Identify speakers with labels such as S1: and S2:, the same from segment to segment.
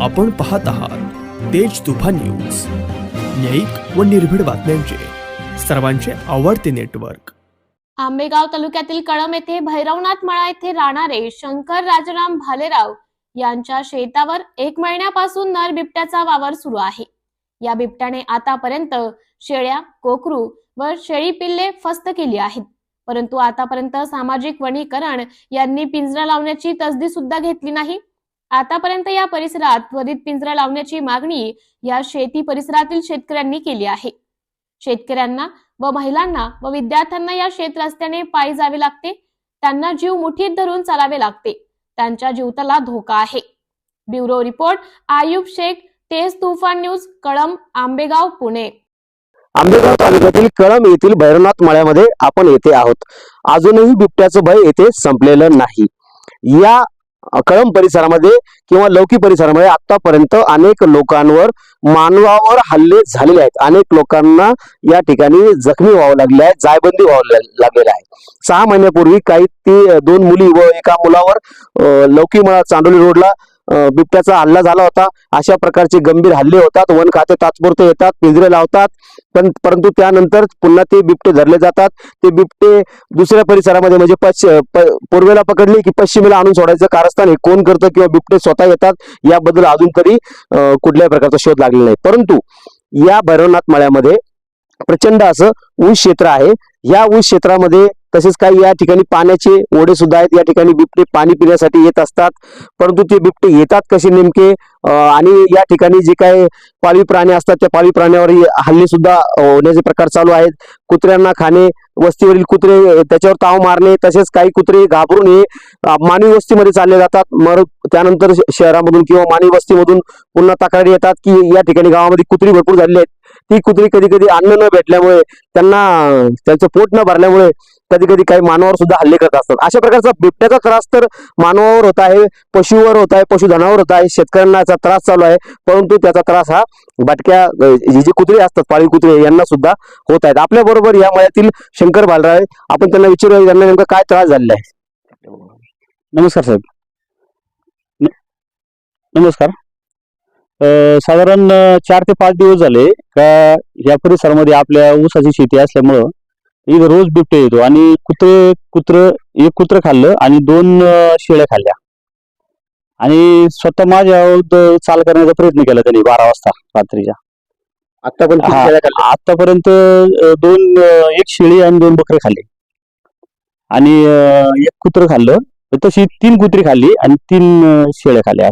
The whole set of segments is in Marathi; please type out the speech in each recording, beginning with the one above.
S1: आपण पाहत आहात तेज तुफा न्यूज. न्यायिक व निर्भीड बातम्यांचे. सर्वांचे आवडते नेटवर्क.
S2: आंबेगाव तालुक्यातील कळम येथे भैरवनाथ मळा येथे राहणारे शंकर राजाराम भालेराव यांच्या शेतावर एक महिन्यापासून नर बिबट्याचा वावर सुरू आहे. या बिबट्याने आतापर्यंत शेळ्या कोकरू व शेळी पिल्ले फस्त केली आहेत. परंतु आतापर्यंत सामाजिक वनीकरण यांनी पिंजरा लावण्याची तसदी सुद्धा घेतली नाही. आतापर्यंत या परिसरात त्वरित पिंजरा लावण्याची मागणी या शेती परिसरातील शेतकऱ्यांनी केली आहे. शेतकऱ्यांना व महिलांना व विद्यार्थ्यांना या शेत रस्त्याने पायी जावे लागते. त्यांना जीव मुठीत धरून चालावे लागते. त्यांच्या जीवताला धोका आहे. ब्युरो रिपोर्ट आयुब शेख तेज तुफान न्यूज कळम आंबेगाव पुणे.
S3: आंबेगाव तालुक्यातील कळम येथील भैरवनाथ मळ्यामध्ये आपण येथे आहोत. अजूनही बिबट्याचं भय येथे संपलेलं नाही. या कळंब कळम परिसरामध्ये किंवा लौकी परिसरामध्ये आतापर्यंत अनेक लोकांवर मानवावर हल्ले झालेले आहेत. अनेक लोकांना या ठिकाणी जखमी व्हावं लागले आहे जायबंदी व्हावं लाग- आहे. सहा महिन्यापूर्वी काही ती दोन मुली व एका मुलावर लौकी मळा चांदोली रोडला बिबट्याचा हल्ला झाला होता. अशा प्रकारचे गंभीर हल्ले होतात. वन खाते तात्पुरते येतात. पिंजरे लावतात. पण परंतु त्यानंतर पुन्हा ते बिबटे धरले जातात. ते बिबटे दुसऱ्या परिसरामध्ये म्हणजे पश्च प- पूर्वेला पकडले की पश्चिमेला आणून सोडायचं कारस्थान हे कोण करतं किंवा बिबटे स्वतः येतात याबद्दल अजून तरी कुठल्याही प्रकारचा शोध लागलेला नाही. परंतु या भैरवनाथ मळ्यामध्ये प्रचंड असं ऊस क्षेत्र आहे. या ऊस क्षेत्रामध्ये तसेच काही या ठिकाणी पाण्याचे ओढे सुद्धा आहेत. या ठिकाणी बिबटे पाणी पिण्यासाठी येत असतात. परंतु ते बिबटे येतात कसे नेमके? आणि या ठिकाणी जे काही पाळीव प्राणी असतात त्या पाळीव प्राण्यावर हल्ले सुद्धा होण्याचे प्रकार चालू आहेत. कुत्र्यांना खाणे वस्तीवरील कुत्रे त्याच्यावर ताव मारणे तसेच काही कुत्रे घाबरून हे मानवी वस्तीमध्ये चालले जातात. मग त्यानंतर श- शहरामधून किंवा मानवी वस्तीमधून पुन्हा तक्रारी येतात की या ठिकाणी गावामध्ये कुत्री भरपूर झालेली आहेत. ती कुत्री कधी कधी अन्न न भेटल्यामुळे त्यांना त्यांचं पोट न भरल्यामुळे कधी कधी काही मानवावर सुद्धा हल्ले करत असतात. अशा प्रकारचा बिबट्याचा त्रास तर मानवावर होत आहे पशुवर होत आहे पशुधनावर होत आहे शेतकऱ्यांना याचा त्रास चालू आहे परंतु त्याचा त्रास हा भटक्या जी जी कुत्रे असतात पाळीव कुत्रे यांना सुद्धा होत आहेत. आपल्या बरोबर या मळ्यातील शंकर बालराव आहे. आपण त्यांना विचारूया की त्यांना नेमका काय त्रास झालेला आहे? नमस्कार साहेब. नमस्कार. साधारण चार ते पाच दिवस झाले का या परिसरामध्ये आपल्या ऊसाची शेती असल्यामुळं इथं रोज बिबटे येतो आणि कुत्रे कुत्र एक कुत्र खाल्लं आणि दोन शेळ्या खाल्ल्या. आणि स्वतः माझ्या चाल करण्याचा प्रयत्न केला त्यांनी बारा वाजता रात्रीच्या. आतापर्यंत अं, दोन एक शेळी आणि दोन बकरे खाल्ले. आणि एक कुत्र खाल्लं. तशी तीन कुत्री खाल्ली आणि तीन शेळ्या खाल्ल्या.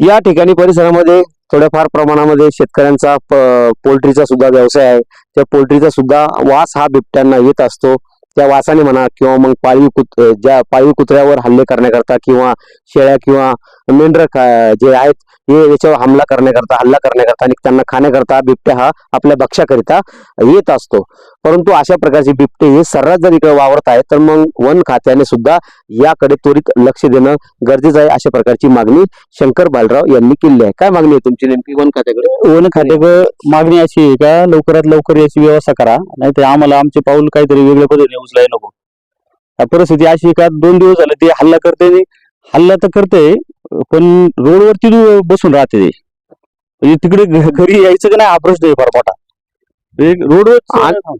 S3: या ठिकाणी परिसरामध्ये थोड्याफार प्रमाणामध्ये शेतकऱ्यांचा प- पोल्ट्रीचा सुद्धा व्यवसाय आहे. त्या पोल्ट्रीचा सुद्धा वास हा बिबट्यांना येत असतो. त्या वासाने म्हणा किंवा मग पाळीव कुत ज्या पाळीव कुत्र्यावर हल्ले करण्याकरता किंवा शेळ्या किंवा मेंढर जे आहेत हे याच्यावर हमला करण्याकरता हल्ला करण्याकरता आणि त्यांना खाण्याकरता बिबट्या हा आपल्या भक्ष्याकरिता येत असतो. परंतु अशा प्रकारचे बिबटे हे सर्रास जर इकडे वावरत आहेत तर मग वन खात्याने सुद्धा याकडे त्वरित लक्ष देणं गरजेचं आहे अशा प्रकारची मागणी शंकर बालराव यांनी केली आहे. काय मागणी आहे तुमची नेमकी वन खात्याकडे?
S4: वन खात्याकडे मागणी अशी आहे का लवकरात लवकर याची व्यवस्था करा नाहीतर आम्हाला आमचे पाऊल काहीतरी वेगळ्या पद्धतीने उचलाय नको. परिस्थिती अशी का दोन दिवस झाले ते हल्ला करते हल्ला तर करते पण रोडवरती बसून राहते ते. म्हणजे तिकडे घरी यायचं का नाही हा प्रश्न आहे फार मोठा. रोडवर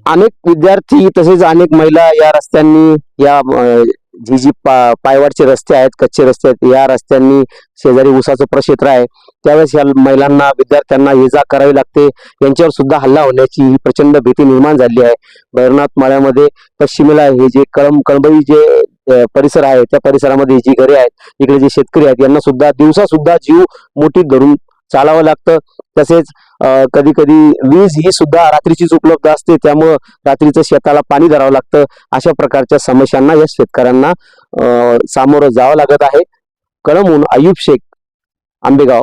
S3: अनेक विद्यार्थी तसेच अनेक महिला या रस्त्यांनी या जी जी पा- पायवाटचे रस्ते आहेत कच्चे रस्ते आहेत या रस्त्यांनी शेजारी ऊसाचं प्रक्षेत्र आहे. त्यावेळेस या महिलांना विद्यार्थ्यांना ये जा करावी लागते. यांच्यावर सुद्धा हल्ला होण्याची ही प्रचंड भीती निर्माण झाली आहे. भैरनाथ माळ्यामध्ये पश्चिमेला हे जे कळम कळंबई जे परिसर आहे त्या परिसरामध्ये जी घरे आहेत इकडे जे शेतकरी आहेत यांना सुद्धा दिवसा सुद्धा जीव मोठी धरून चालावं लागतं. तसेच कधी कधी वीज ही सुद्धा रात्रीचीच उपलब्ध असते. त्यामुळं रात्रीचं शेताला पाणी धरावं लागतं. अशा प्रकारच्या समस्यांना या शेतकऱ्यांना सामोरं जावं लागत आहे. कळमून आयुब शेख आंबेगाव.